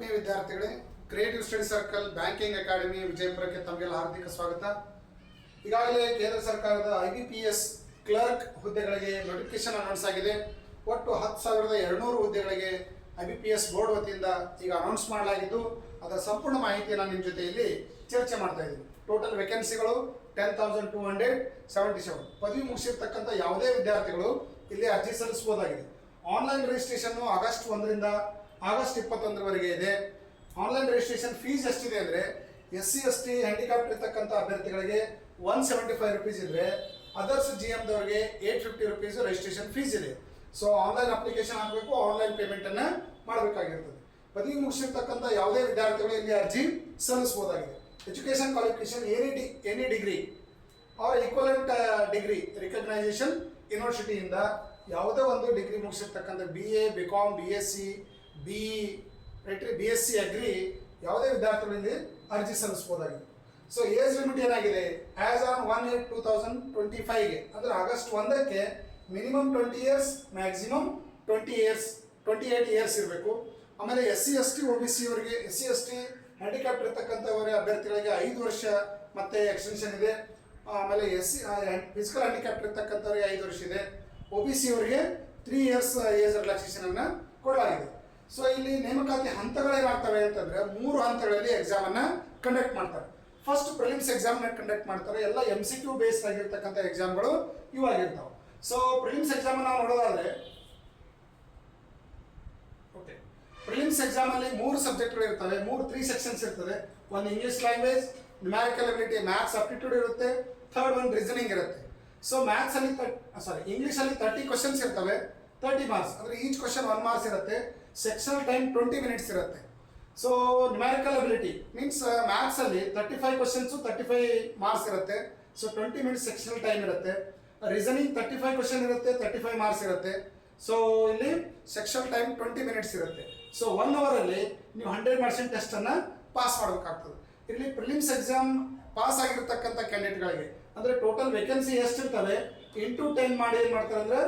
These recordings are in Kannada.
ಆತ್ಮೀಯ ವಿದ್ಯಾರ್ಥಿಗಳೇ creative study circle banking academy ವಿಜಯಪುರಕ್ಕೆ ತಮಗೆಲ್ಲ ಹಾರ್ದಿಕ ಸ್ವಾಗತ. ಈಗಾಗಲೇ ಕೇಂದ್ರ ಸರ್ಕಾರದ I B P S clerk ಹುದ್ದೆಗಳಿಗೆ ನೋಟಿಫಿಕೇಶನ್ ಅನೌನ್ಸ್ ಆಗಿದೆ. ಒಟ್ಟು ಹತ್ತು ಸಾವಿರದ ಎರಡುನೂರು ಹುದ್ದೆಗಳಿಗೆ I B P S board ವತಿಯಿಂದ ಈಗ ಅನೌನ್ಸ್ ಮಾಡಲಾಗಿದ್ದು, ಅದರ ಸಂಪೂರ್ಣ ಮಾಹಿತಿಯನ್ನು ನಿಮ್ಮ ಜೊತೆಯಲ್ಲಿ ಚರ್ಚೆ ಮಾಡ್ತಾ ಇದ್ದೀನಿ. Total ವೇಕೆನ್ಸಿಗಳು ten thousand two hundred seventy seven ಪದವಿ ಮುಗಿಸಿರ್ತಕ್ಕಂಥ ಯಾವುದೇ ವಿದ್ಯಾರ್ಥಿಗಳು ಇಲ್ಲಿ ಅರ್ಜಿ ಸಲ್ಲಿಸಬಹುದಾಗಿದೆ. ಆನ್ಲೈನ್ ರಿಜಿಸ್ಟ್ರೇಷನ್ ಆಗಸ್ಟ್ ಒಂದರಿಂದ ಆಗಸ್ಟ್ ಇಪ್ಪತ್ತೊಂದರವರೆಗೆ ಇದೆ. ಆನ್ಲೈನ್ ರಿಜಿಸ್ಟ್ರೇಷನ್ ಫೀಸ್ ಎಷ್ಟಿದೆ ಅಂದರೆ S C S T handicapped ಇರ್ತಕ್ಕಂಥ ಅಭ್ಯರ್ಥಿಗಳಿಗೆ ಒನ್ ಸೆವೆಂಟಿ ಫೈವ್ ರುಪೀಸ್ ಇದ್ರೆ others G ಎಮ್ದವರಿಗೆ eight fifty rupees registration fees ಇದೆ. ಸೊ ಆನ್ಲೈನ್ ಅಪ್ಲಿಕೇಶನ್ ಹಾಕಬೇಕು ಆನ್ಲೈನ್ ಪೇಮೆಂಟನ್ನು ಮಾಡಬೇಕಾಗಿರ್ತದೆ. ಪದವಿ ಮುಗಿಸಿರ್ತಕ್ಕಂಥ ಯಾವುದೇ ವಿದ್ಯಾರ್ಥಿಗಳು ಇಲ್ಲಿ ಅರ್ಜಿ ಸಲ್ಲಿಸಬಹುದಾಗಿದೆ. Education qualification any D any degree or equivalent degree recognition ಯೂನಿವರ್ಸಿಟಿಯಿಂದ ಯಾವುದೇ ಒಂದು degree ಮುಗಿಸಿರ್ತಕ್ಕಂಥ B A B com B S C B ರೈಟ್ರಿ B S C agri ಯಾವುದೇ ವಿದ್ಯಾರ್ಥಿಗಳಲ್ಲಿ ಅರ್ಜಿ ಸಲ್ಲಿಸ್ಬೋದಾಗಿದೆ ಸೊ ಏಜ್ ಲಿಮಿಟ್ ಏನಾಗಿದೆ? As on one eight two thousand twenty ಫೈವ್ಗೆ ಅಂದರೆ ಆಗಸ್ಟ್ ಒಂದಕ್ಕೆ minimum twenty years maximum twenty years twenty eight years ಇರಬೇಕು. ಆಮೇಲೆ S C S T O B C ಅವರಿಗೆ S C S T handicapped ಇರ್ತಕ್ಕಂಥವರ ಅಭ್ಯರ್ಥಿಗಳಿಗೆ ಐದು ವರ್ಷ ಮತ್ತೆ ಎಕ್ಸ್ಟೆನ್ಷನ್ ಇದೆ. ಆಮೇಲೆ ಎಸ್ ಸಿ ಫಿಸಿಕಲ್ ಹ್ಯಾಂಡಿಕ್ಯಾಪ್ಟ್ ಇರ್ತಕ್ಕಂಥವ್ರಿಗೆ ಐದು ವರ್ಷ ಇದೆ. ಒ ಬಿ ಸಿ ಅವರಿಗೆ ತ್ರೀ ಇಯರ್ಸ್ ಏಜ್ ರಿಲ್ಯಾಕ್ಸೇಷನನ್ನು ಕೊಡಲಾಗಿದೆ. ಸೊ ಇಲ್ಲಿ ನೇಮಕಾತಿ ಹಂತಗಳೇನಾಗ್ತವೆ ಅಂತಂದ್ರೆ ಮೂರು ಹಂತಗಳಲ್ಲಿ ಎಕ್ಸಾಮ್ ಅನ್ನ ಕಂಡಕ್ಟ್ ಮಾಡ್ತಾರೆ. ಫಸ್ಟ್ ಪ್ರಿಲಿಮ್ಸ್ ಎಕ್ಸಾಮ್ನ ಕಂಡಕ್ಟ್ ಮಾಡ್ತಾರೆ. ಎಲ್ಲ ಎಂ ಸಿ ಕ್ಯೂ ಬೇಸ್ಡ್ ಆಗಿರ್ತಕ್ಕಂಥ ಎಕ್ಸಾಮ್ಗಳು ಇವಾಗಿರ್ತಾವೆ ಸೊ ಪ್ರಿಲಿಮ್ಸ್ ಎಕ್ಸಾಮ್ ನಾವು ನೋಡೋದಾದ್ರೆ ಓಕೆ ಪ್ರಿಲಿಮ್ಸ್ ಎಕ್ಸಾಮ್ ಅಲ್ಲಿ ಮೂರು ಸಬ್ಜೆಕ್ಟ್ಗಳು ಇರ್ತವೆ, ಮೂರು ತ್ರೀ ಸೆಕ್ಷನ್ಸ್ ಇರ್ತದೆ ಒಂದು English language numerical ability maths aptitude ಇರುತ್ತೆ. ಥರ್ಡ್ ಒಂದು ರೀಸನಿಂಗ್ ಇರುತ್ತೆ. ಸೊ ಮ್ಯಾಥ್ಸ್ ಅಲ್ಲಿ ಸಾರಿ ಇಂಗ್ಲಿಷ್ ಅಲ್ಲಿ ತರ್ಟಿ ಕ್ವಶನ್ಸ್ ಇರ್ತವೆ ತರ್ಟಿ ಮಾರ್ಕ್ಸ್ ಅಂದ್ರೆ ಈಚ್ ಕ್ವಶನ್ ಒನ್ ಮಾರ್ಕ್ಸ್ ಇರುತ್ತೆ. ಸೆಕ್ಷನಲ್ ಟೈಮ್ ಟ್ವೆಂಟಿ ಮಿನಿಟ್ಸ್ ಇರುತ್ತೆ. So numerical ability means maths ಅಲ್ಲಿ thirty five questions thirty five marks ಇರುತ್ತೆ. So twenty minutes sectional time ಇರುತ್ತೆ. ರೀಸನಿಂಗ್ ತರ್ಟಿ ಫೈವ್ ಕ್ವಶನ್ ಇರುತ್ತೆ ತರ್ಟಿ ಫೈವ್ ಮಾರ್ಕ್ಸ್ ಇರುತ್ತೆ. ಸೊ ಇಲ್ಲಿ ಸೆಕ್ಷನ್ ಟೈಮ್ ಟ್ವೆಂಟಿ ಮಿನಿಟ್ಸ್ ಇರುತ್ತೆ. ಸೊ ಒನ್ ಅವರ್ ಅಲ್ಲಿ ನೀವು ಹಂಡ್ರೆಡ್ ಪರ್ಸೆಂಟ್ ಟೆಸ್ಟ್ ಅನ್ನ ಪಾಸ್ ಮಾಡಬೇಕಾಗ್ತದೆ. ಇಲ್ಲಿ ಪ್ರಿಲಿಮ್ಸ್ ಎಕ್ಸಾಮ್ ಪಾಸ್ ಆಗಿರ್ತಕ್ಕಂಥ ಕ್ಯಾಂಡಿಡೇಟ್ಗಳಿಗೆ ಅಂದ್ರೆ ಟೋಟಲ್ ವೇಕೆನ್ಸಿ ಎಷ್ಟಿರ್ತವೆ ಇಂಟು ಟೆನ್ ಮಾಡಿ ಏನು ಮಾಡ್ತಾರೆ ಅಂದ್ರೆ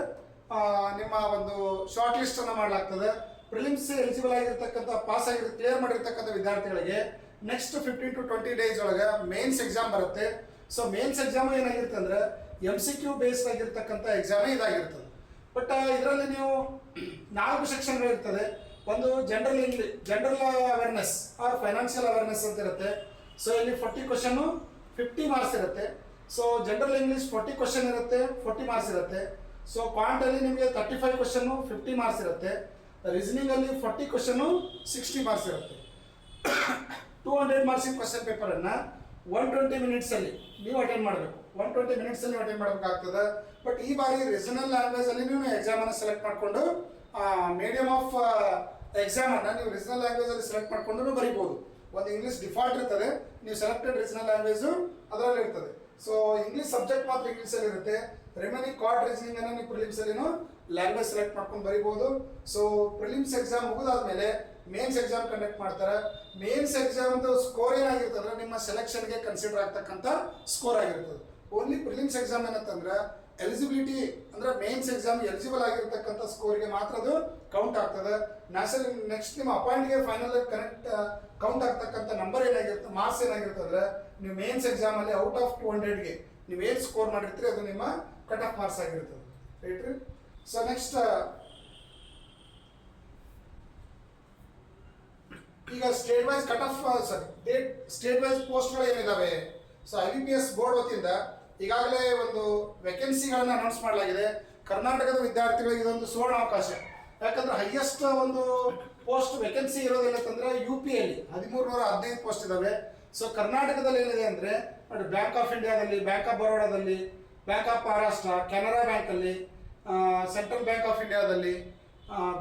ನಿಮ್ಮ ಒಂದು ಶಾರ್ಟ್ ಲಿಸ್ಟ್ ಅನ್ನ ಮಾಡಲಾಗ್ತದೆ. ಪ್ರಿಲಿಮ್ಸ್ ಎಲಿಜಿಬಲ್ ಆಗಿರ್ತಕ್ಕಂಥ ಪಾಸ್ ಆಗಿರೋ ಕ್ಲಿಯರ್ ಮಾಡಿರ್ತಕ್ಕಂಥ ವಿದ್ಯಾರ್ಥಿಗಳಿಗೆ next fifteen to twenty days ಒಳಗೆ ಮೇನ್ಸ್ ಎಕ್ಸಾಮ್ ಬರುತ್ತೆ. ಸೊ ಮೇನ್ಸ್ ಎಕ್ಸಾಮ್ ಏನಾಗಿರುತ್ತೆ ಅಂದ್ರೆ ಎಂ ಸಿ ಕ್ಯೂ ಬೇಸ್ಡ್ ಆಗಿರ್ತಕ್ಕಂಥ ಎಕ್ಸಾಮೇ ಇದಾಗಿರ್ತದೆ. ಬಟ್ ಇದರಲ್ಲಿ ನೀವು ನಾಲ್ಕು ಸೆಕ್ಷನ್ಗಳಿರ್ತದೆ ಒಂದು general English general awareness or financial awareness ಅಂತ ಇರುತ್ತೆ. ಸೊ ಇಲ್ಲಿ ಫೋರ್ಟಿ ಕ್ವಶನ್ ಫಿಫ್ಟಿ ಮಾರ್ಕ್ಸ್ ಇರುತ್ತೆ. So general English forty question ಇರುತ್ತೆ ಫಾರ್ಟಿ ಮಾರ್ಕ್ಸ್ ಇರುತ್ತೆ. ಸೊ ಕ್ವಾಂಟ್ ಅಲ್ಲಿ ನಿಮಗೆ thirty five question fifty marks ಇರುತ್ತೆ. ರೀಸನಿಂಗ್ ಅಲ್ಲಿ ಫಾರ್ಟಿ ಕ್ವಶನ್ ಸಿಕ್ಸ್ಟಿ ಮಾರ್ಕ್ಸ್ ಇರುತ್ತೆ. ಟೂ ಹಂಡ್ರೆಡ್ ಮಾರ್ಕ್ಸಿನ ಕ್ವಶನ್ ಪೇಪರನ್ನು ಒನ್ ಟ್ವೆಂಟಿ ಮಿನಿಟ್ಸಲ್ಲಿ ನೀವು ಅಟೆಂಡ್ ಮಾಡಬೇಕು. ಒನ್ ಟ್ವೆಂಟಿ ಮಿನಿಟ್ಸಲ್ಲಿ ಅಟೆಂಡ್ ಮಾಡಬೇಕಾಗ್ತದೆ. ಬಟ್ ಈ ಬಾರಿ ರೀಸನಲ್ ಲ್ಯಾಂಗ್ವೇಜಲ್ಲಿ ನೀವು ಎಕ್ಸಾಮನ್ನು ಸೆಲೆಕ್ಟ್ ಮಾಡಿಕೊಂಡು ಮೀಡಿಯಮ್ ಆಫ್ ಎಕ್ಸಾಮನ್ನು ನೀವು ರೀಸನಲ್ ಲ್ಯಾಂಗ್ವೇಜಲ್ಲಿ ಸೆಲೆಕ್ಟ್ ಮಾಡಿಕೊಂಡು ಬರಿಬೋದು. ಒಂದು ಇಂಗ್ಲೀಷ್ ಡಿಫಾಲ್ಟ್ ಇರ್ತದೆ. ನೀವು ಸೆಲೆಕ್ಟೆಡ್ ರೀಸನಲ್ ಲ್ಯಾಂಗ್ವೇಜು ಅದರಲ್ಲಿ ಇರ್ತದೆ. ಸೊ ಇಂಗ್ಲೀಷ್ ಸಬ್ಜೆಕ್ಟ್ ಮಾತ್ರ ಇಂಗ್ಲೀಷಲ್ಲಿ ಇರುತ್ತೆ. ರೆಮೆನಿಂಗ್ ಕಾರ್ಡ್ ರೀಸನಿಂಗ್ ಅನ್ನು ನೀವು ಪ್ರಿಲಿಮ್ಸ್ ಅಲ್ಲಿ ಲ್ಯಾಂಗ್ವೇಜ್ ಸೆಲೆಕ್ಟ್ ಮಾಡ್ಕೊಂಡು ಬರಿಬೋದು. ಸೊ ಪ್ರಿಲಿಮ್ಸ್ ಎಕ್ಸಾಮ್ ಮುಗಿದಾದ್ಮೇಲೆ ಮೇನ್ಸ್ ಎಕ್ಸಾಮ್ ಕಂಡಕ್ಟ್ ಮಾಡ್ತಾರೆ. ಮೇನ್ಸ್ ಎಕ್ಸಾಮ್ ಸ್ಕೋರ್ ಏನಾಗಿರ್ತಂದ್ರೆ ನಿಮ್ಮ ಸೆಲೆಕ್ಷನ್ಗೆ ಕನ್ಸಿಡರ್ ಆಗ್ತಕ್ಕಂಥ ಸ್ಕೋರ್ ಆಗಿರ್ತದೆ. ಓನ್ಲಿ ಪ್ರಿಲಿಮ್ಸ್ ಎಕ್ಸಾಮ್ ಏನಂತಂದ್ರೆ ಎಲಿಜಿಬಿಲಿಟಿ ಅಂದ್ರೆ ಮೇನ್ಸ್ ಎಕ್ಸಾಮ್ ಎಲಿಜಿಬಲ್ ಆಗಿರ್ತಕ್ಕಂಥ ಸ್ಕೋರ್ಗೆ ಮಾತ್ರ ಅದು ಕೌಂಟ್ ಆಗ್ತದೆ. ನ್ಯಾಷನಲ್ ನೆಕ್ಸ್ಟ್ ನಿಮ್ಮ ಅಪಾಯಿಂಟ್ಗೆ ಫೈನಲ್ ಕನೆಕ್ಟ್ ಕೌಂಟ್ ಆಗ್ತಕ್ಕಂಥ ನಂಬರ್ ಏನಾಗಿರುತ್ತೆ ಮಾರ್ಕ್ಸ್ ಏನಾಗಿರುತ್ತೆ ಅಂದ್ರೆ ನೀವು ಮೇನ್ಸ್ ಎಕ್ಸಾಮಲ್ಲಿ ಔಟ್ ಆಫ್ ಟು ಹಂಡ್ರೆಡ್ಗೆ ನೀವು ಏನು ಸ್ಕೋರ್ ಮಾಡಿರ್ತೀರಿ, ಅದು ನಿಮ್ಮ ಕಟ್ ಆಫ್ ಮಾರ್ಕ್ಸ್ ಆಗಿರ್ತದೆ. ರೈಟ್ ರೀ ಸೊ ನೆಕ್ಸ್ಟ್ ಈಗ state wise cut off sorry date state wise ಪೋಸ್ಟ್ಗಳು ಏನಿದಾವೆ? So I B P S board ವತಿಯಿಂದ ಈಗಾಗಲೇ ಒಂದು ವೇಕೆನ್ಸಿಗಳನ್ನು ಅನೌನ್ಸ್ ಮಾಡಲಾಗಿದೆ. ಕರ್ನಾಟಕದ ವಿದ್ಯಾರ್ಥಿಗಳಿಗೆ ಇದೊಂದು ಸುವರ್ಣ ಅವಕಾಶ. ಯಾಕಂದ್ರೆ ಹೈಯೆಸ್ಟ್ ಒಂದು ಪೋಸ್ಟ್ ವೇಕೆನ್ಸಿ ಇರೋದಿಲ್ಲ ಅಂತಂದ್ರೆ ಯು ಪಿ ಎಲ್ಲಿ ಹದಿಮೂರು ನೂರ ಹದಿನೈದು ಪೋಸ್ಟ್ ಇದಾವೆ. ಸೊ ಕರ್ನಾಟಕದಲ್ಲಿ ಏನಿದೆ ಅಂದ್ರೆ ನೋಡಿ ಬ್ಯಾಂಕ್ ಆಫ್ ಇಂಡಿಯಾದಲ್ಲಿ ಬ್ಯಾಂಕ್ ಆಫ್ ಬರೋಡಾದಲ್ಲಿ ಬ್ಯಾಂಕ್ ಆಫ್ ಮಹಾರಾಷ್ಟ್ರ ಕೆನರಾ ಬ್ಯಾಂಕಲ್ಲಿ ಸೆಂಟ್ರಲ್ ಬ್ಯಾಂಕ್ ಆಫ್ ಇಂಡಿಯಾದಲ್ಲಿ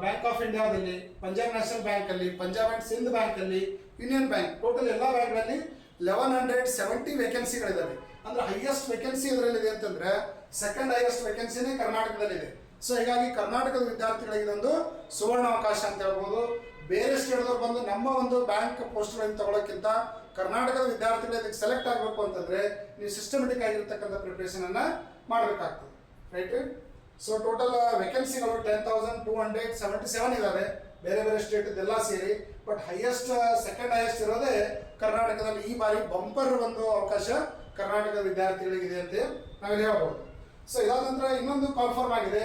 ಬ್ಯಾಂಕ್ ಆಫ್ ಇಂಡಿಯಾದಲ್ಲಿ ಪಂಜಾಬ್ ನ್ಯಾಷನಲ್ ಬ್ಯಾಂಕ್ ಅಲ್ಲಿ ಪಂಜಾಬ್ ಅಂಡ್ ಸಿಂಧ್ ಬ್ಯಾಂಕ್ ಅಲ್ಲಿ ಯೂನಿಯನ್ ಬ್ಯಾಂಕ್ ಟೋಟಲ್ ಎಲ್ಲ ಬ್ಯಾಂಕ್ಗಳಲ್ಲಿ ಲೆವೆನ್ ಹಂಡ್ರೆಡ್ ಸೆವೆಂಟಿ ವೇಕೆನ್ಸಿಗಳಿದಾವೆ ಅಂದ್ರೆ ಹೈಯೆಸ್ಟ್ ವೇಕೆನ್ಸಿ ಇದರಲ್ಲಿದೆ ಅಂತಂದ್ರೆ ಸೆಕೆಂಡ್ ಹೈಯೆಸ್ಟ್ ವೇಕೆನ್ಸಿನೇ ಕರ್ನಾಟಕದಲ್ಲಿದೆ ಸೊ ಹೀಗಾಗಿ ಕರ್ನಾಟಕದ ವಿದ್ಯಾರ್ಥಿಗಳಿಗೆ ಇದೊಂದು ಸುವರ್ಣ ಅವಕಾಶ ಅಂತ ಹೇಳ್ಬೋದು. ಬೇರೆ ಸ್ಟೇಟ್ದವ್ರು ಬಂದು ನಮ್ಮ ಒಂದು ಬ್ಯಾಂಕ್ ಪೋಸ್ಟ್ಗಳನ್ನು ತಗೊಳ್ಳೋಕ್ಕಿಂತ ಕರ್ನಾಟಕದ ವಿದ್ಯಾರ್ಥಿಗಳು ಇದಕ್ಕೆ ಸೆಲೆಕ್ಟ್ ಆಗಬೇಕು ಅಂತಂದ್ರೆ ನೀವು ಸಿಸ್ಟಮೆಟಿಕ್ ಆಗಿರ್ತಕ್ಕಂಥ ಪ್ರಿಪ್ರೇಷನನ್ನು ಮಾಡಬೇಕಾಗ್ತದೆ. Right so total ವೇಕೆನ್ಸಿಗಳು ten thousand two hundred seventy seven ಇದಾವೆ. ಬೇರೆ ಬೇರೆ ಸ್ಟೇಟ್ ಎಲ್ಲ ಸೇರಿ. ಬಟ್ ಹೈಯೆಸ್ಟ್ ಸೆಕೆಂಡ್ ಹೈಯೆಸ್ಟ್ ಇರೋದೇ ಕರ್ನಾಟಕದಲ್ಲಿ ಈ ಬಾರಿ ಬಂಪರ್ ಒಂದು ಅವಕಾಶ ಕರ್ನಾಟಕದ ವಿದ್ಯಾರ್ಥಿಗಳಿಗಿದೆ ಅಂತ ನಾವಿಲ್ಲಿ ಹೇಳ್ಬೋದು. ಸೊ ಇದಾದ ನಂತರ ಇನ್ನೊಂದು ಕಾನ್ಫರ್ಮ್ ಆಗಿದೆ.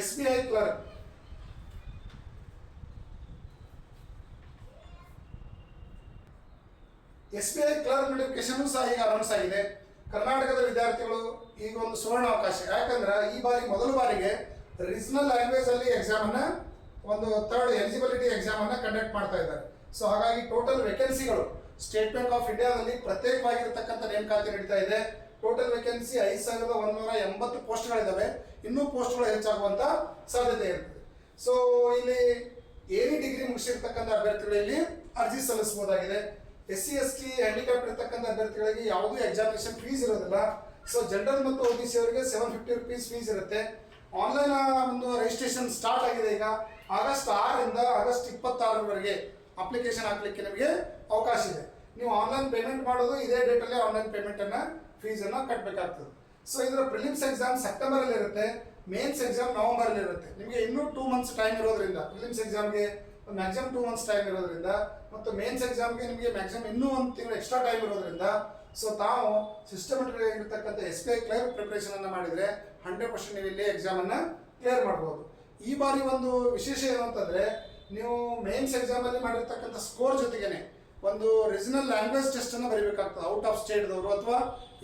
S B I clerk S B I clerk notification ಸಹ ಈಗ ಅನೌನ್ಸ್ ಆಗಿದೆ. ಕರ್ನಾಟಕದ ವಿದ್ಯಾರ್ಥಿಗಳು ಈಗ ಒಂದು ಸುವರ್ಣ ಅವಕಾಶ. ಯಾಕಂದ್ರೆ ಈ ಬಾರಿ ಮೊದಲ ಬಾರಿಗೆ ರೀಜನಲ್ ಲ್ಯಾಂಗ್ವೇಜ್ ಅಲ್ಲಿ ಎಕ್ಸಾಮ್ ಅನ್ನ ಒಂದು ಥರ್ಡ್ ಎಲಿಜಿಬಿಲಿಟಿ ಎಕ್ಸಾಮ್ ಅನ್ನ ಕಂಡಕ್ಟ್ ಮಾಡ್ತಾ ಇದ್ದಾರೆ. ಸೊ ಹಾಗಾಗಿ ಟೋಟಲ್ ವೇಕೆನ್ಸಿಗಳು ಸ್ಟೇಟ್ ಬ್ಯಾಂಕ್ ಆಫ್ ಇಂಡಿಯಾದಲ್ಲಿ ಪ್ರತ್ಯೇಕವಾಗಿರ್ತಕ್ಕಂಥ ನೇಮಕಾತಿ ನಡೀತಾ ಇದೆ. ಟೋಟಲ್ ವೇಕೆನ್ಸಿ ಐದು ಸಾವಿರದ ಒಂದೂರ ಎಂಬತ್ತು ಪೋಸ್ಟ್ಗಳಿದ್ದಾವೆ. ಇನ್ನೂ ಪೋಸ್ಟ್ಗಳು ಹೆಚ್ಚಾಗುವಂತ ಸಾಧ್ಯತೆ ಇರ್ತದೆ. ಸೊ ಇಲ್ಲಿ ಏನೇ ಡಿಗ್ರಿ ಮುಗಿಸಿರ್ತಕ್ಕಂಥ ಅಭ್ಯರ್ಥಿಗಳು ಇಲ್ಲಿ ಅರ್ಜಿ ಸಲ್ಲಿಸಬಹುದಾಗಿದೆ. S C S T handicap ಇರ್ತಕ್ಕಂಥ ಅಭ್ಯರ್ಥಿಗಳಿಗೆ ಯಾವುದೇ ಎಕ್ಸಾಮಿನೇಷನ್ ಫೀಸ್ ಇರೋದಿಲ್ಲ. ಸೊ ಜನರಲ್ ಮತ್ತು ಒ ಬಿ ಸಿ ಅವರಿಗೆ ಸೆವೆನ್ ಫಿಫ್ಟಿ ರುಪೀಸ್ ಫೀಸ್ ಇರುತ್ತೆ. ಆನ್ಲೈನ್ ಒಂದು ರಿಜಿಸ್ಟ್ರೇಷನ್ ಸ್ಟಾರ್ಟ್ ಆಗಿದೆ ಈಗ. ಆಗಸ್ಟ್ ಆರರಿಂದ ಆಗಸ್ಟ್ ಇಪ್ಪತ್ತಾರರವರೆಗೆ ಅಪ್ಲಿಕೇಶನ್ ಹಾಕ್ಲಿಕ್ಕೆ ನಿಮಗೆ ಅವಕಾಶ ಇದೆ. ನೀವು ಆನ್ಲೈನ್ ಪೇಮೆಂಟ್ ಮಾಡೋದು, ಇದೇ ಡೇಟಲ್ಲಿ ಆನ್ಲೈನ್ ಪೇಮೆಂಟನ್ನು ಫೀಸನ್ನು ಕಟ್ಟಬೇಕಾಗ್ತದೆ ಸೊ ಇದರ ಪ್ರಿಲಿಮ್ಸ್ ಎಕ್ಸಾಮ್ ಸೆಪ್ಟೆಂಬರಲ್ಲಿ ಇರುತ್ತೆ ಮೇನ್ಸ್ ಎಕ್ಸಾಮ್ ನವಂಬರಲ್ಲಿ ಇರುತ್ತೆ ನಿಮಗೆ ಇನ್ನೂ ಟೂ ಮಂತ್ಸ್ ಟೈಮ್ ಇರೋದ್ರಿಂದ ಪ್ರಿಲಿಮ್ಸ್ ಎಕ್ಸಾಮ್ಗೆ ಮ್ಯಾಕ್ಸಿಮಮ್ ಟೂ ಮಂತ್ಸ್ ಟೈಮ್ ಇರೋದ್ರಿಂದ ಮತ್ತು ಮೇನ್ಸ್ ಎಕ್ಸಾಮ್ಗೆ ನಿಮಗೆ ಮ್ಯಾಕ್ಸಿಮಮ್ ಇನ್ನೂ ಒಂದು ತಿಂಗಳು ಎಕ್ಸ್ಟ್ರಾ ಟೈಮ್ ಇರೋದ್ರಿಂದ ಸೊ ತಾವು ಸಿಸ್ಟಮೆಟಿಕ್ ಆಗಿರ್ತಕ್ಕಂಥ S B I clear preparation ಅನ್ನು ಮಾಡಿದರೆ ಹಂಡ್ರೆಡ್ ಪರ್ಸೆಂಟ್ ನೀವು ಇಲ್ಲಿ ಎಕ್ಸಾಮ್ ಅನ್ನ ಕ್ಲಿಯರ್ ಮಾಡ್ಬೋದು. ಈ ಬಾರಿ ಒಂದು ವಿಶೇಷ ಏನು ಅಂತಂದರೆ, ನೀವು ಮೇನ್ಸ್ ಎಕ್ಸಾಮಲ್ಲಿ ಮಾಡಿರ್ತಕ್ಕಂಥ ಸ್ಕೋರ್ ಜೊತೆಗೇನೆ ಒಂದು ರೀಜನಲ್ ಲ್ಯಾಂಗ್ವೇಜ್ ಟೆಸ್ಟ್ ಅನ್ನು ಬರೀಬೇಕಾಗ್ತದೆ. ಔಟ್ ಆಫ್ ಸ್ಟೇಟ್ದವರು ಅಥವಾ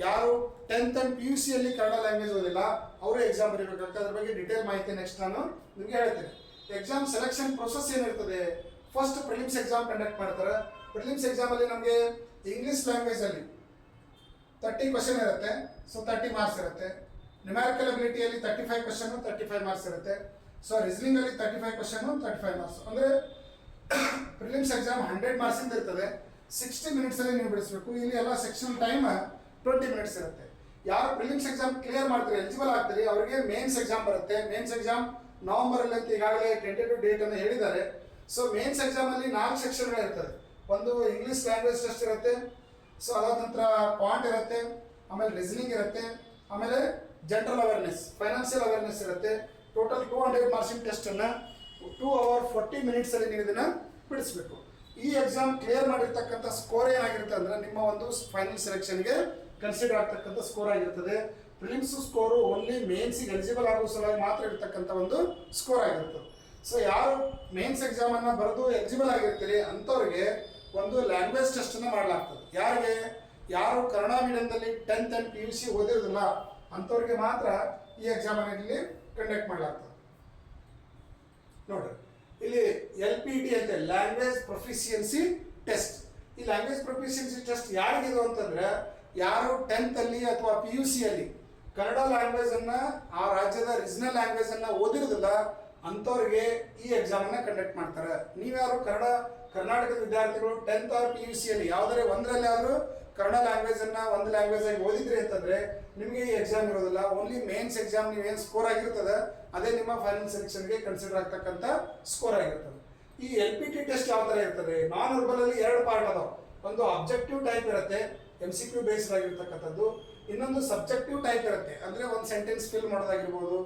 ಯಾರು ಟೆಂತ್ ಅಂಡ್ ಪಿ ಯು ಸಿಯಲ್ಲಿ ಕನ್ನಡ ಲ್ಯಾಂಗ್ವೇಜ್ ಓದಿಲ್ಲ, ಅವರು ಎಕ್ಸಾಮ್ ಬರೀಬೇಕಾಗ್ತದೆ. ಅದ್ರ ಬಗ್ಗೆ ಡಿಟೇಲ್ ಮಾಹಿತಿ ನೆಕ್ಸ್ಟ್ ನಾನು ನಿಮಗೆ ಹೇಳ್ತೇನೆ. ಎಕ್ಸಾಮ್ ಸೆಲೆಕ್ಷನ್ ಪ್ರೊಸೆಸ್ ಏನಿರ್ತದೆ? ಫಸ್ಟ್ ಪ್ರಿಲಿಮ್ಸ್ ಎಕ್ಸಾಮ್ ಕಂಡಕ್ಟ್ ಮಾಡ್ತಾರೆ. ಪ್ರಿಲಿಮ್ಸ್ ಎಕ್ಸಾಮ್ ಅಲ್ಲಿ ನಮಗೆ ಇಂಗ್ಲಿಷ್ ಲ್ಯಾಂಗ್ವೇಜ್ ಅಲ್ಲಿ ತರ್ಟಿ ಕ್ವಶನ್ ಇರುತ್ತೆ. ಸೊ ತರ್ಟಿ ಮಾರ್ಕ್ಸ್ ಇರುತ್ತೆ. Numerical ಅಬಿಲಿಟಿಯಲ್ಲಿ thirty five question thirty five marks ಇರುತ್ತೆ. ಸೊ ರೀಸನಿಂಗ್ ಅಲ್ಲಿ thirty five question thirty five marks ಅಂದ್ರೆ ಪ್ರಿಲಿಮ್ಸ್ ಎಕ್ಸಾಮ್ ಹಂಡ್ರೆಡ್ ಮಾರ್ಕ್ಸ್ ಇಂದ ಇರ್ತದೆ. ಸಿಕ್ಸ್ಟಿ ಮಿನಿಟ್ಸ್ ಅಲ್ಲಿ ನೀವು ಬಿಡಿಸಬೇಕು. ಇಲ್ಲಿ ಎಲ್ಲ ಸೆಕ್ಷನ್ ಟೈಮ್ ಟ್ವೆಂಟಿ ಮಿನಿಟ್ಸ್ ಇರುತ್ತೆ. ಯಾರು ಪ್ರಿಲಿಮ್ಸ್ ಎಕ್ಸಾಮ್ ಕ್ಲಿಯರ್ ಮಾಡ್ತಾರೆ ಎಲಿಜಿಬಲ್ ಆಗ್ತಾರೆ, ಅವರಿಗೆ ಮೇನ್ಸ್ ಎಕ್ಸಾಮ್ ಬರುತ್ತೆ. ಮೇನ್ಸ್ ಎಕ್ಸಾಮ್ ನವೆಂಬರ್ ಅಲ್ಲಿ ಅಂತ ಈಗಾಗಲೇ ಟೆಂಟೇಟಿವ್ ಡೇಟ್ ಅನ್ನು ಹೇಳಿದ್ದಾರೆ. ಸೊ ಮೇನ್ಸ್ ಎಕ್ಸಾಮ್ ಅಲ್ಲಿ ನಾಲ್ಕು ಸೆಕ್ಷನ್ಗಳು ಇರ್ತದೆ. ಒಂದು ಇಂಗ್ಲಿಷ್ ಲ್ಯಾಂಗ್ವೇಜ್ ಟೆಸ್ಟ್ ಇರುತ್ತೆ. ಸೊ ಅದಾದ ನಂತರ ಪಾಯಿಂಟ್ ಇರುತ್ತೆ. ಆಮೇಲೆ ರೀಸನಿಂಗ್ ಇರುತ್ತೆ. ಆಮೇಲೆ ಜನರಲ್ ಅವೇರ್ನೆಸ್ ಫೈನಾನ್ಷಿಯಲ್ ಅವೇರ್ನೆಸ್ ಇರುತ್ತೆ. Total two hundred marking test ಅನ್ನ ಟೂ ಅವರ್ ಫೋರ್ಟಿ ಮಿನಿಟ್ಸ್ ಅಲ್ಲಿ ನೀವು ಇದನ್ನ ಬಿಡಿಸ್ಬೇಕು. ಈ ಎಕ್ಸಾಮ್ ಕ್ಲಿಯರ್ ಮಾಡಿರ್ತಕ್ಕಂಥ ಸ್ಕೋರ್ ಏನಾಗಿರುತ್ತೆ ಅಂದ್ರೆ ನಿಮ್ಮ ಒಂದು ಫೈನಲ್ ಸೆಲೆಕ್ಷನ್ಗೆ ಕನ್ಸಿಡರ್ ಆಗ್ತಕ್ಕಂಥ ಸ್ಕೋರ್ ಆಗಿರ್ತದೆ. ಪ್ರಿಲಿಮ್ಸ್ ಸ್ಕೋರು ಓನ್ಲಿ ಮೇನ್ಸಿಗೆ ಎಲಿಜಿಬಲ್ ಆಗೋ ಸಲುವಾಗಿ ಮಾತ್ರ ಇರ್ತಕ್ಕಂಥ ಒಂದು ಸ್ಕೋರ್ ಆಗಿರ್ತದೆ ಸೊ ಯಾರು ಮೇನ್ಸ್ ಎಕ್ಸಾಮ್ ಅನ್ನ ಬರೆದು ಎಲಿಜಿಬಲ್ ಆಗಿರ್ತೀರಿ ಅಂಥವ್ರಿಗೆ ಒಂದು ಲ್ಯಾಂಗ್ವೇಜ್ ಟೆಸ್ಟ್ ಅನ್ನ ಮಾಡಲಾಗ್ತದೆ. ಯಾರಿಗೆ? ಯಾರು Kannada ಮೀಡಿಯಂದಲ್ಲಿ tenth and P U C ಓದಿರೋದಿಲ್ಲ ಅಂಥವ್ರಿಗೆ ಮಾತ್ರ ಈ ಎಕ್ಸಾಮ್ ಅನ್ನ ಇಲ್ಲಿ ಕಂಡಕ್ಟ್ ಮಾಡಲಾಗ್ತದೆ. ನೋಡ್ರಿ, ಇಲ್ಲಿ ಎಲ್ ಪಿ ಟಿ ಅಂತ ಲ್ಯಾಂಗ್ವೇಜ್ ಪ್ರೊಫಿಷಿಯನ್ಸಿ ಟೆಸ್ಟ್ ಈ ಲ್ಯಾಂಗ್ವೇಜ್ ಪ್ರೊಫಿಷಿಯನ್ಸಿ ಟೆಸ್ಟ್ ಯಾರಿಗಿದು ಅಂತಂದ್ರೆ, ಯಾರು ಟೆಂತ್ ಅಲ್ಲಿ ಅಥವಾ ಪಿ ಯು ಸಿ ಅಲ್ಲಿ ಕನ್ನಡ ಲ್ಯಾಂಗ್ವೇಜ್ ಅನ್ನ, ಆ ರಾಜ್ಯದ ರೀಜನಲ್ ಲ್ಯಾಂಗ್ವೇಜ್ ಅನ್ನ ಓದಿರೋದಿಲ್ಲ ಅಂಥವ್ರಿಗೆ ಈ ಎಕ್ಸಾಮ್ ಅನ್ನ ಕಂಡಕ್ಟ್ ಮಾಡ್ತಾರೆ. ನೀವ್ಯಾರು ಕನ್ನಡ, ಕರ್ನಾಟಕದ ವಿದ್ಯಾರ್ಥಿಗಳು tenth or P U C ಅಲ್ಲಿ ಯಾವ್ದಾರೆ ಒಂದರಲ್ಲಿ ಆದ್ರೂ ಕನ್ನಡ ಲ್ಯಾಂಗ್ವೇಜ್ ಅನ್ನ ಒಂದು ಲ್ಯಾಂಗ್ವೇಜ್ ಆಗಿ ಓದಿದ್ರಿ ಅಂತಂದ್ರೆ ನಿಮಗೆ ಈ ಎಕ್ಸಾಮ್ ಇರೋದಿಲ್ಲ. ಓನ್ಲಿ ಮೇನ್ಸ್ ಎಕ್ಸಾಮ್ ನೀವು ಏನು ಸ್ಕೋರ್ ಆಗಿರ್ತದೆ, ಅದೇ ನಿಮ್ಮ ಫೈನಲ್ ಸೆಲೆಕ್ಷನ್ಗೆ ಕನ್ಸಿಡರ್ ಆಗ್ತಕ್ಕಂಥ ಸ್ಕೋರ್ ಆಗಿರ್ತದೆ. ಈ ಎಲ್ ಪಿ ಟಿ ಟೆಸ್ಟ್ ಯಾವ ಥರ ಇರ್ತದೆ? ನಾನ್ ಅಲ್ಲಿ ಎರಡು ಪಾರ್ಟ್ ಅದಾವ. ಒಂದು ಅಬ್ಜೆಕ್ಟಿವ್ ಟೈಪ್ ಇರುತ್ತೆ ಎಂ ಸಿ ಕ್ಯೂ ಬೇಸ್ಡ್ ಆಗಿರ್ತಕ್ಕಂಥದ್ದು. ಇನ್ನೊಂದು ಸಬ್ಜೆಕ್ಟಿವ್ ಟೈಪ್ ಇರುತ್ತೆ. ಅಂದ್ರೆ ಒಂದು ಸೆಂಟೆನ್ಸ್ ಫಿಲ್ ಮಾಡೋದಾಗಿರ್ಬೋದು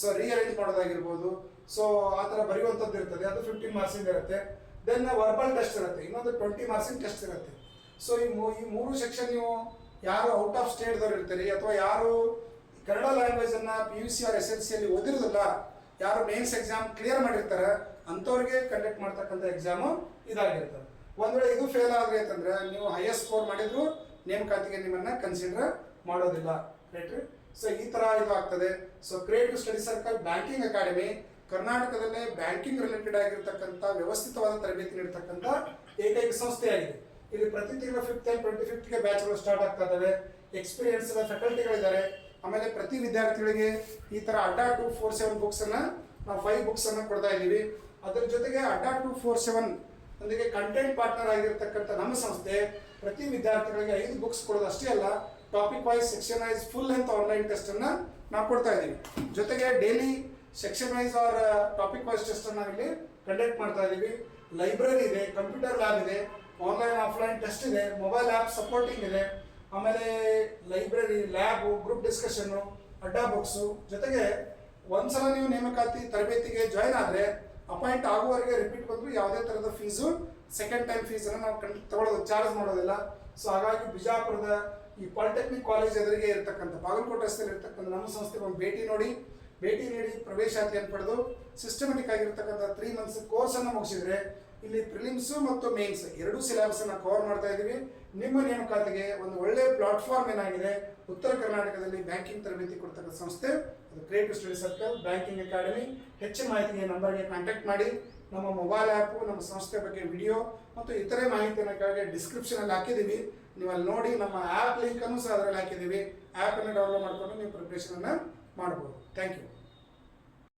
ಸೊ ರೀಅರೇಂಜ್ ಮಾಡೋದಾಗಿರ್ಬೋದು ಸೊ ಆ ಥರ ಬರೆಯುವಂಥದ್ದು ಇರ್ತದೆ. ಅದು ಫಿಫ್ಟೀನ್ ಮಾರ್ಕ್ಸಿಂದ ಇರುತ್ತೆ. ದೆನ್ ವರ್ಬಲ್ ಟೆಸ್ಟ್ ಇರುತ್ತೆ. ಇನ್ನೊಂದು ಟ್ವೆಂಟಿ ಮಾರ್ಕ್ಸಿಂದ ಟೆಸ್ಟ್ ಇರುತ್ತೆ. ಸೊ ಈ ಮೂ, ಈ ಮೂರು ಸೆಕ್ಷನ್ ನೀವು ಯಾರು ಔಟ್ ಆಫ್ ಸ್ಟೇಟ್ದವ್ರು ಇರ್ತೀರಿ, ಅಥವಾ ಯಾರು ಕನ್ನಡ ಲ್ಯಾಂಗ್ವೇಜ್ ಅನ್ನ P U C or S L C ಅಲ್ಲಿ ಓದಿರೋದಿಲ್ಲ, ಯಾರು ಮೇನ್ಸ್ ಎಕ್ಸಾಮ್ ಕ್ಲಿಯರ್ ಮಾಡಿರ್ತಾರೆ, ಅಂಥವ್ರಿಗೆ ಕಂಡಕ್ಟ್ ಮಾಡ್ತಕ್ಕಂಥ ಎಕ್ಸಾಮು ಇದಾಗಿರ್ತದೆ. ಒಂದು ವೇಳೆ ಇದು ಫೇಲ್ ಆದ್ರೆ ಅಂತಂದ್ರೆ, ನೀವು ಹೈಯೆಸ್ಟ್ ಸ್ಕೋರ್ ಮಾಡಿದ್ರು ನೇಮಕಾತಿಗೆ ನಿಮ್ಮನ್ನ ಕನ್ಸಿಡರ್ ಮಾಡೋದಿಲ್ಲ ರೈಟ್ ಸೊ ಈ ತರ ಇದಾಗ್ತದೆ. So creative study circle banking academy ಕರ್ನಾಟಕದಲ್ಲೇ ಬ್ಯಾಂಕಿಂಗ್ ರಿಲೇಟೆಡ್ ಆಗಿರ್ತಕ್ಕಂಥ ವ್ಯವಸ್ಥಿತವಾದ ತರಬೇತಿ ನೀಡತಕ್ಕಂಥ ಏಕೈಕ ಸಂಸ್ಥೆಯಾಗಿದೆ. ಇಲ್ಲಿ ಪ್ರತಿ ತಿಂಗಳ ಫಿಫ್ತ್ ಆ್ಯಂಡ್ ಟ್ವೆಂಟಿ ಫಿಫ್ತ್ಗೆ ಬ್ಯಾಚ್ಗಳು ಸ್ಟಾರ್ಟ್ ಆಗ್ತಾ ಇದಾವೆ. ಎಕ್ಸ್ಪೀರಿಯನ್ಸ್ ಫ್ಯಾಕಲ್ಟಿಗಳಿದ್ದಾರೆ ಆಮೇಲೆ ಪ್ರತಿ ವಿದ್ಯಾರ್ಥಿಗಳಿಗೆ ಈ ತರ ಅಡ್ಡಾ ಟು ಫೋರ್ ಸೆವೆನ್ ಬುಕ್ಸನ್ನು ನಾವು ಫೈವ್ ಬುಕ್ಸನ್ನು ಕೊಡ್ತಾ ಇದ್ದೀವಿ. ಅದರ ಜೊತೆಗೆ ಅಡ್ಡಾ ಟು ಫೋರ್ ಸೆವೆನ್ ಒಂದಿಗೆ ಕಂಟೆಂಟ್ ಪಾರ್ಟ್ನರ್ ಆಗಿರ್ತಕ್ಕಂಥ ನಮ್ಮ ಸಂಸ್ಥೆ ಪ್ರತಿ ವಿದ್ಯಾರ್ಥಿಗಳಿಗೆ ಐದು ಬುಕ್ಸ್ ಕೊಡೋದು ಅಷ್ಟೇ ಅಲ್ಲ topic wise section wise full length online test ಅನ್ನ ನಾವು ಕೊಡ್ತಾ ಇದ್ದೀವಿ ಜೊತೆಗೆ daily section wise or topic wise test ಅನ್ನ ಇಲ್ಲಿ ಕಂಡಕ್ಟ್ ಮಾಡ್ತಾ ಇದ್ದೀವಿ ಲೈಬ್ರರಿ ಇದೆ ಕಂಪ್ಯೂಟರ್ ಲ್ಯಾಬ್ ಇದೆ ಆನ್ಲೈನ್ ಆಫ್ಲೈನ್ ಟೆಸ್ಟ್ ಇದೆ ಮೊಬೈಲ್ ಆ್ಯಪ್ ಸಪೋರ್ಟಿಂಗ್ ಇದೆ. ಆಮೇಲೆ library lab group discussion Adda books ಜೊತೆಗೆ ಒಂದ್ಸಲ ನೀವು ನೇಮಕಾತಿ ತರಬೇತಿಗೆ ಜಾಯ್ನ್ ಆದರೆ ಅಪಾಯಿಂಟ್ ಆಗುವವರೆಗೆ ರಿಪೀಟ್ ಬಂದ್ರು ಯಾವುದೇ ಥರದ ಫೀಸು ಸೆಕೆಂಡ್ ಟೈಮ್ ಫೀಸನ್ನು ನಾವು ಕಣ್ ತಗೊಳ್ಳೋದು ಚಾರ್ಜ್ ಮಾಡೋದಿಲ್ಲ. ಸೊ ಹಾಗಾಗಿ ಬಿಜಾಪುರದ ಈ ಪಾಲಿಟೆಕ್ನಿಕ್ ಕಾಲೇಜ್ ಎದುರಿಗೆ ಇರತಕ್ಕಂಥ ಬಾಗಲಕೋಟೆ ರಸ್ತೆಯಲ್ಲಿ ಇರತಕ್ಕಂಥ ನಮ್ಮ ಸಂಸ್ಥೆ ಒಂದು ಭೇಟಿ ನೋಡಿ, ಭೇಟಿ ನೀಡಿ ಪ್ರವೇಶಾತಿಯನ್ನು ಪಡೆದು ಸಿಸ್ಟಮೆಟಿಕ್ ಆಗಿರ್ತಕ್ಕಂಥ ತ್ರೀ ಮಂತ್ಸ್ ಕೋರ್ಸನ್ನು ಮುಗಿಸಿದ್ರೆ ಇಲ್ಲಿ ಪ್ರಿಲಿಮ್ಸು ಮತ್ತು ಮೇನ್ಸ್ ಎರಡೂ ಸಿಲೆಬಸನ್ನು ಕವರ್ ಮಾಡ್ತಾ ಇದ್ದೀವಿ. ನಿಮ್ಮ ನೇಮಕಾತಿಗೆ ಒಂದು ಒಳ್ಳೆಯ ಪ್ಲಾಟ್ಫಾರ್ಮ್ ಏನಾಗಿದೆ? ಉತ್ತರ ಕರ್ನಾಟಕದಲ್ಲಿ ಬ್ಯಾಂಕಿಂಗ್ ತರಬೇತಿ ಕೊಡ್ತಕ್ಕಂಥ ಸಂಸ್ಥೆ, ಅದು creative study circle banking academy ಹೆಚ್ಚಿನ ಮಾಹಿತಿಗೆ ನಂಬರ್ಗೆ ಕಾಂಟ್ಯಾಕ್ಟ್ ಮಾಡಿ. ನಮ್ಮ ಮೊಬೈಲ್ ಆ್ಯಪು ನಮ್ಮ ಸಂಸ್ಥೆ ಬಗ್ಗೆ ವಿಡಿಯೋ ಮತ್ತು ಇತರೆ ಮಾಹಿತಿಯನ್ನು ಕೆಳಗೆ ಡಿಸ್ಕ್ರಿಪ್ಷನಲ್ಲಿ ಹಾಕಿದ್ದೀವಿ. ನೀವು ಅಲ್ಲಿ ನೋಡಿ ನಮ್ಮ ಆ್ಯಪ್ ಲಿಂಕನ್ನು ಸಹ ಅದರಲ್ಲಿ ಹಾಕಿದ್ದೀವಿ. ಆ್ಯಪನ್ನು ಡೌನ್ಲೋಡ್ ಮಾಡಿಕೊಂಡು ನೀವು ಪ್ರಿಪ್ರೇಷನನ್ನು ಮಾಡ್ಬೋದು. Thank you